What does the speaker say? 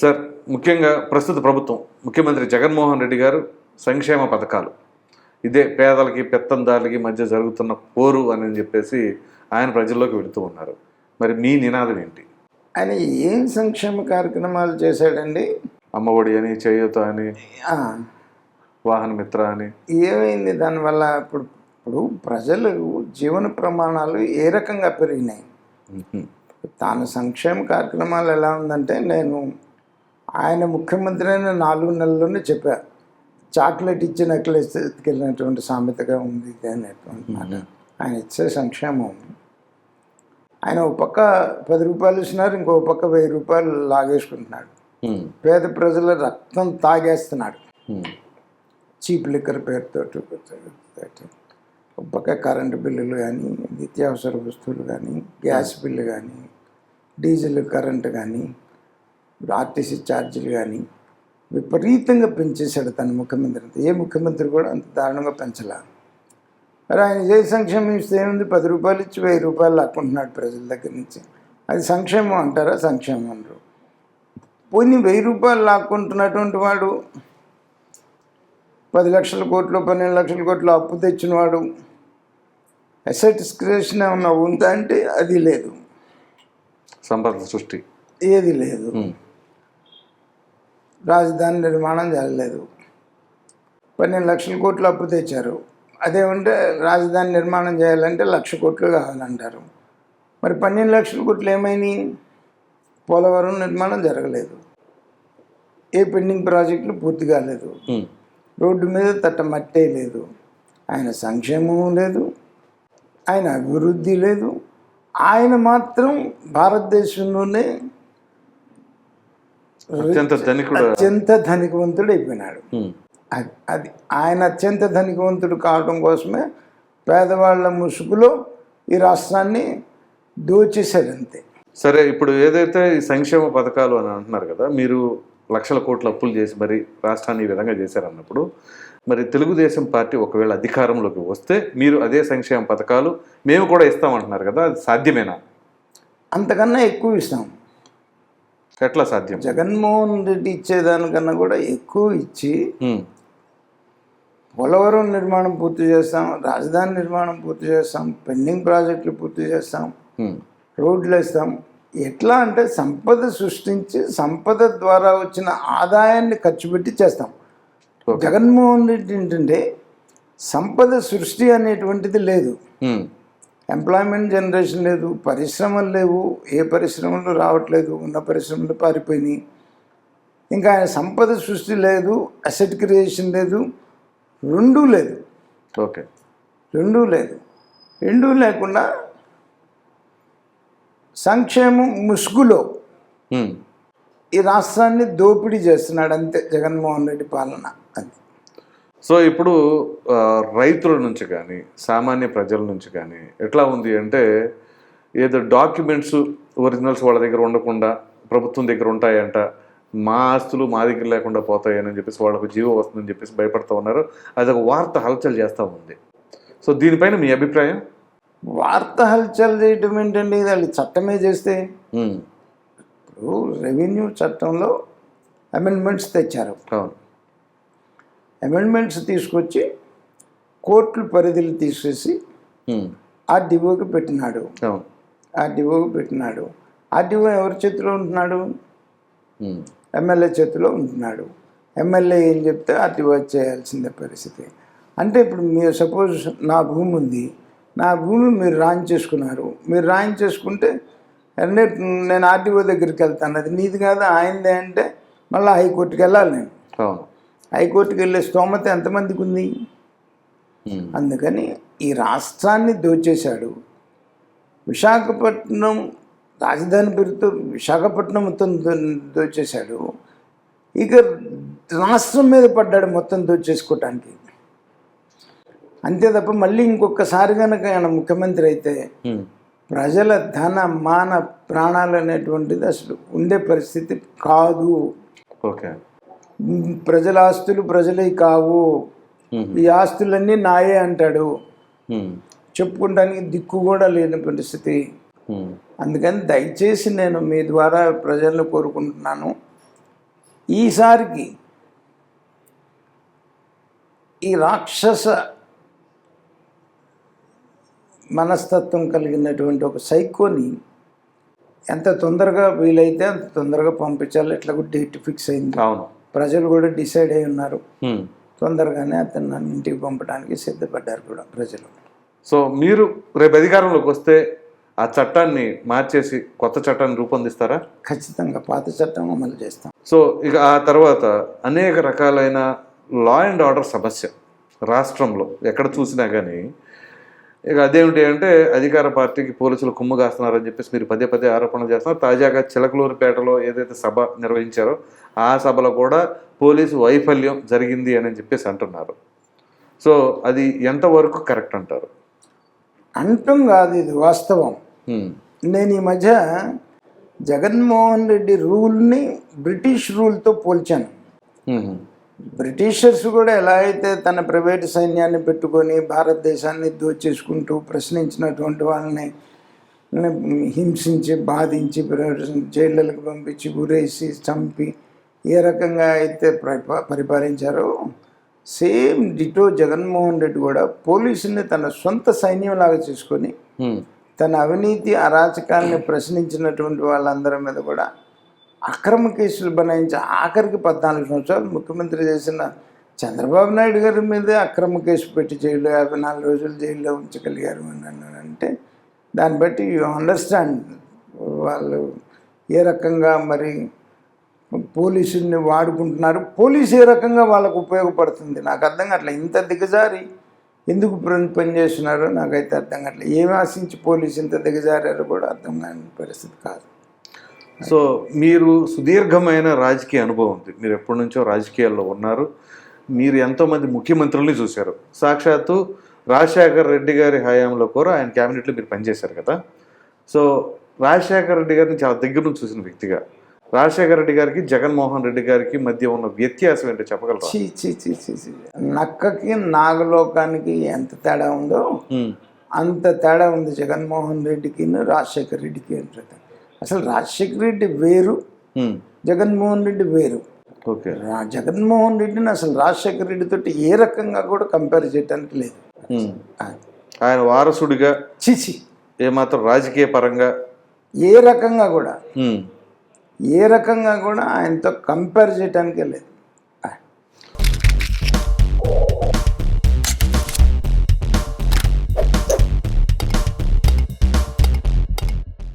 Sir ముఖ్యంగా ప్రస్తుత ప్రభుత్వం ముఖ్యమంత్రి జగన్మోహన్ రెడ్డి గారు సంక్షేమ పథకాలు. ఇదే పేదలకి పెత్తందారులకి మధ్య జరుగుతున్న పోరు అని చెప్పేసి ఆయన ప్రజల్లోకి వెళుతూ ఉన్నారు. మరి మీ నినాదం ఏంటి? ఆయన ఏం సంక్షేమ కార్యక్రమాలు చేశాడండి? అమ్మఒడి అని చేయూత అని వాహన మిత్ర అని. ఏమైంది? దానివల్ల ఇప్పుడు ఇప్పుడు ప్రజలు జీవన ప్రమాణాలు ఏ రకంగా పెరిగినాయి. తాను సంక్షేమ కార్యక్రమాలు ఎలా ఉందంటే నేను ఆయన ముఖ్యమంత్రి అయిన నాలుగు నెలల్లోనే చెప్పా చాక్లెట్ ఇచ్చి నెక్లెస్ ఎత్తుకెళ్ళినటువంటి సామెతగా ఉంది ఇది అనేటువంటి మాట. ఆయన ఇచ్చే సంక్షేమం. ఆయన ఒక పక్క పది రూపాయలు ఇస్తున్నారు ఇంకో పక్క వెయ్యి రూపాయలు లాగేసుకుంటున్నాడు. పేద ప్రజల రక్తం తాగేస్తున్నాడు. చీప్ లిక్కర్ పేరుతో ఒక పక్క కరెంటు బిల్లులు కానీ నిత్యావసర వస్తువులు కానీ గ్యాస్ బిల్లు కానీ డీజిల్ కరెంటు కానీ ఆర్టీసీ ఛార్జీలు కానీ విపరీతంగా పెంచేశాడు తన ముఖ్యమంత్రి. ఏ ముఖ్యమంత్రి కూడా అంత దారుణంగా పెంచలే. మరి ఆయన ఏ సంక్షేమం ఇస్తే ఏముంది? పది రూపాయలు ఇచ్చి వెయ్యి రూపాయలు లాక్కుంటున్నాడు ప్రజల దగ్గర నుంచి. అది సంక్షేమం అంటారా? సంక్షేమం అనరు. పోనీ వెయ్యి రూపాయలు లాక్కుంటున్నటువంటి వాడు పది లక్షల కోట్లు పన్నెండు లక్షల కోట్లు అప్పు తెచ్చినవాడు అసెట్స్ క్రియేషన్ ఏమన్నా ఉందా అంటే అది లేదు. సంపద సృష్టి. ఏది లేదు. రాజధాని నిర్మాణం జరగలేదు. పన్నెండు లక్షల కోట్లు అప్పు తెచ్చారు. అదేమంటే రాజధాని నిర్మాణం చేయాలంటే లక్ష కోట్లు కావాలంటారు. మరి పన్నెండు లక్షల కోట్లు ఏమైనాయి పోలవరం నిర్మాణం జరగలేదు. ఏ పెండింగ్ ప్రాజెక్టులు పూర్తి కాలేదు. రోడ్డు మీద తట్ట మట్టే లేదు. ఆయన సంక్షేమం లేదు. ఆయన అభివృద్ధి లేదు. ఆయన మాత్రం భారతదేశంలోనే అత్యంత ధనికుడు. అత్యంత ధనికవంతుడు అయిపోయినాడు. అది- ఆయన అత్యంత ధనికవంతుడు కావడం కోసమే పేదవాళ్ళ ముసుగులో ఈ రాష్ట్రాన్ని దోచేశాడు అంతే సరే ఇప్పుడు ఏదైతే ఈ సంక్షేమ పథకాలు అని అంటున్నారు కదా మీరు లక్షల కోట్ల అప్పులు చేసి మరి రాష్ట్రాన్ని ఈ విధంగా చేశారన్నప్పుడు మరి తెలుగుదేశం పార్టీ ఒకవేళ అధికారంలోకి వస్తే మీరు అదే సంక్షేమ పథకాలు మేము కూడా ఇస్తామంటున్నారు కదా అది సాధ్యమేనా? అంతకన్నా ఎక్కువ ఇస్తాం. ఎట్లా సాధ్యం? జగన్మోహన్ రెడ్డి ఇచ్చేదానికన్నా కూడా ఎక్కువ ఇచ్చి పోలవరం నిర్మాణం పూర్తి చేస్తాం రాజధాని నిర్మాణం పూర్తి చేస్తాం పెండింగ్ ప్రాజెక్టులు పూర్తి చేస్తాం రోడ్లు వేస్తాం. ఎట్లా అంటే సంపద సృష్టించి సంపద ద్వారా వచ్చిన ఆదాయాన్ని ఖర్చు పెట్టి చేస్తాం. జగన్మోహన్ రెడ్డి ఏంటంటే సంపద సృష్టి అనేటువంటిది లేదు. ఎంప్లాయ్మెంట్ జనరేషన్ లేదు పరిశ్రమలు లేవు ఏ పరిశ్రమలు రావట్లేదు ఉన్న పరిశ్రమలు పారిపోయినాయి. ఇంకా ఆయన సంపద సృష్టి లేదు అసెట్ క్రియేషన్ లేదు రెండూ లేదు. ఓకే. రెండూ లేదు. రెండూ లేకుండా సంక్షేమం ముసుగులో. ఈ రాష్ట్రాన్ని దోపిడీ చేస్తున్నాడు అంతే జగన్మోహన్ రెడ్డి పాలన. అది సో ఇప్పుడు రైతుల నుంచి కానీ సామాన్య ప్రజల నుంచి కానీ ఎట్లా ఉంది అంటే ఏదో డాక్యుమెంట్స్ ఒరిజినల్స్ వాళ్ళ దగ్గర ఉండకుండా ప్రభుత్వం దగ్గర ఉంటాయంట మా ఆస్తులు మా దగ్గర లేకుండా పోతాయని చెప్పేసి వాళ్ళకు జీవో వస్తుందని చెప్పేసి భయపడుతూ ఉన్నారు. అది ఒక వార్త హల్చల్ చేస్తూ ఉంది. సో దీనిపైన మీ అభిప్రాయం? వార్త హల్చల్ చేయటం ఏంటండి? వాళ్ళు చట్టమే చేస్తే. ఇప్పుడు రెవెన్యూ చట్టంలో అమెండ్మెంట్స్ తెచ్చారు. అవును. అమెండ్మెంట్స్ తీసుకొచ్చి కోర్టుల పరిధిలు తీసేసి ఆర్డీఓకి పెట్టినాడు. ఆర్డీఓకి పెట్టినాడు. ఆర్డీఓ ఎవరి చేతిలో ఉంటున్నాడు? ఎమ్మెల్యే చేతిలో ఉంటున్నాడు. ఎమ్మెల్యే ఏం చెప్తే ఆర్డీఓ చేయాల్సిందే పరిస్థితి. అంటే ఇప్పుడు మీరు సపోజ్ నా భూమి ఉంది. నా భూమి మీరు రాయించేసుకున్నారు. మీరు రాయించేసుకుంటే అంటే నేను ఆర్డీఓ దగ్గరికి వెళ్తాను. అది నీది కాదు ఆయనదే అంటే మళ్ళీ హైకోర్టుకి వెళ్ళాలి నేను. హైకోర్టుకి వెళ్ళే స్తోమత ఎంతమందికి ఉంది అందుకని ఈ రాష్ట్రాన్ని దోచేశాడు. విశాఖపట్నం రాజధాని పేరుతో విశాఖపట్నం మొత్తం దోచేశాడు. ఇక రాష్ట్రం మీద పడ్డాడు మొత్తం దోచేసుకోవటానికి అంతే తప్ప మళ్ళీ ఇంకొకసారి కనుక ఆయన ముఖ్యమంత్రి అయితే ప్రజల ధన మాన ప్రాణాలు అనేటువంటిది అసలు ఉండే పరిస్థితి కాదు. ఓకే. ప్రజల ఆస్తులు ప్రజలవి కావు. ఈ ఆస్తులన్నీ నాయే అంటాడు. చెప్పుకోవడానికి దిక్కు కూడా లేని పరిస్థితి అందుకని దయచేసి నేను మీ ద్వారా ప్రజలను కోరుకుంటున్నాను. ఈసారికి ఈ రాక్షస మనస్తత్వం కలిగినటువంటి ఒక సైకోని ఎంత తొందరగా వీలైతే అంత తొందరగా పంపించాలి. ఎట్లా డేట్ ఫిక్స్ అయింది. అవును. ప్రజలు కూడా డిసైడ్ అయి ఉన్నారు. తొందరగానే అతను నన్ను ఇంటికి పంపడానికి సిద్ధపడ్డారు కూడా ప్రజలు. సో మీరు రేపు అధికారంలోకి వస్తే ఆ చట్టాన్ని మార్చేసి కొత్త చట్టాన్ని రూపొందిస్తారా? ఖచ్చితంగా పాత చట్టం అమలు చేస్తాం. సో ఇక ఆ తర్వాత అనేక రకాలైన లా అండ్ ఆర్డర్ సమస్య రాష్ట్రంలో ఎక్కడ చూసినా కానీ ఇక అదేమిటి అంటే అధికార పార్టీకి పోలీసులు కుమ్ము కాస్తున్నారని చెప్పేసి మీరు పదే పదే ఆరోపణలు చేస్తున్నారు. తాజాగా చిలకలూరుపేటలో ఏదైతే సభ నిర్వహించారో ఆ సభలో కూడా పోలీసు వైఫల్యం జరిగింది అని చెప్పేసి అంటున్నారు. సో అది ఎంతవరకు కరెక్ట్ అంటారు? అంటం కాదు ఇది వాస్తవం. నేను ఈ మధ్య జగన్మోహన్ రెడ్డి రూల్ని బ్రిటిష్ రూల్తో పోల్చాను. బ్రిటిషర్స్ కూడా ఎలా అయితే తన ప్రైవేట్ సైన్యాన్ని పెట్టుకొని భారతదేశాన్ని దోచేసుకుంటూ ప్రశ్నించినటువంటి వాళ్ళని హింసించి బాధించి జైళ్ళకు పంపించి గురేసి చంపి ఏ రకంగా అయితే పరిపా- పరిపాలించారో సేమ్ డిటో జగన్మోహన్ రెడ్డి కూడా పోలీసుని తన సొంత సైన్యంలాగా చేసుకొని. తన అవినీతి అరాచకాల్ని ప్రశ్నించినటువంటి వాళ్ళందరి మీద కూడా అక్రమ కేసులు బనాయించి ఆఖరికి పద్నాలుగు సంవత్సరాలు ముఖ్యమంత్రి చేసిన చంద్రబాబు నాయుడు గారి మీదే అక్రమ కేసు పెట్టి జైల్లో యాభై నాలుగు రోజులు జైల్లో ఉంచగలిగారు అని అన్నారంటే దాన్ని బట్టి యూ అండర్స్టాండ్ వాళ్ళు ఏ రకంగా మరి పోలీసుల్ని వాడుకుంటున్నారు. పోలీసు ఏ రకంగా వాళ్ళకు ఉపయోగపడుతుంది? నాకు అర్థం కావట్లేదు. ఇంత దిగజారి ఎందుకు పని పనిచేస్తున్నారో? నాకైతే అర్థం కావట్లేదు. ఏమి ఆశించి పోలీసు ఇంత దిగజారారో కూడా అర్థం కాని పరిస్థితి కాదు. సో మీరు సుదీర్ఘమైన రాజకీయ అనుభవం ఉంది. మీరు ఎప్పటి నుంచో రాజకీయాల్లో ఉన్నారు. మీరు ఎంతోమంది ముఖ్యమంత్రుల్ని చూశారు. సాక్షాత్తు రాజశేఖర్ రెడ్డి గారి హయాంలో కూడా ఆయన క్యాబినెట్లో మీరు పనిచేశారు కదా. సో రాజశేఖర్ రెడ్డి గారిని చాలా దగ్గర నుంచి చూసిన వ్యక్తిగా. రాజశేఖర రెడ్డి గారికి జగన్మోహన్ రెడ్డి గారికి మధ్య ఉన్న వ్యత్యాసం ఏంటో చెప్పగలరా? చీ చీ చీ చీ చీ. నక్కకి నాగలోకానికి ఎంత తేడా ఉందో అంత తేడా ఉంది జగన్మోహన్ రెడ్డికి రాజశేఖర్ రెడ్డికి ఉంటుంది అసలు రాజశేఖర్ రెడ్డి వేరు జగన్మోహన్ రెడ్డి వేరు. ఓకే. జగన్మోహన్ రెడ్డిని అసలు రాజశేఖర్ రెడ్డితో ఏ రకంగా కూడా కంపేర్ చేయడానికి లేదు. ఆయన వారసుడిగా చిచి ఏమాత్రం రాజకీయ పరంగా. ఏ రకంగా కూడా ఏ రకంగా కూడా ఆయనతో కంపేర్ చేయడానికే లేదు.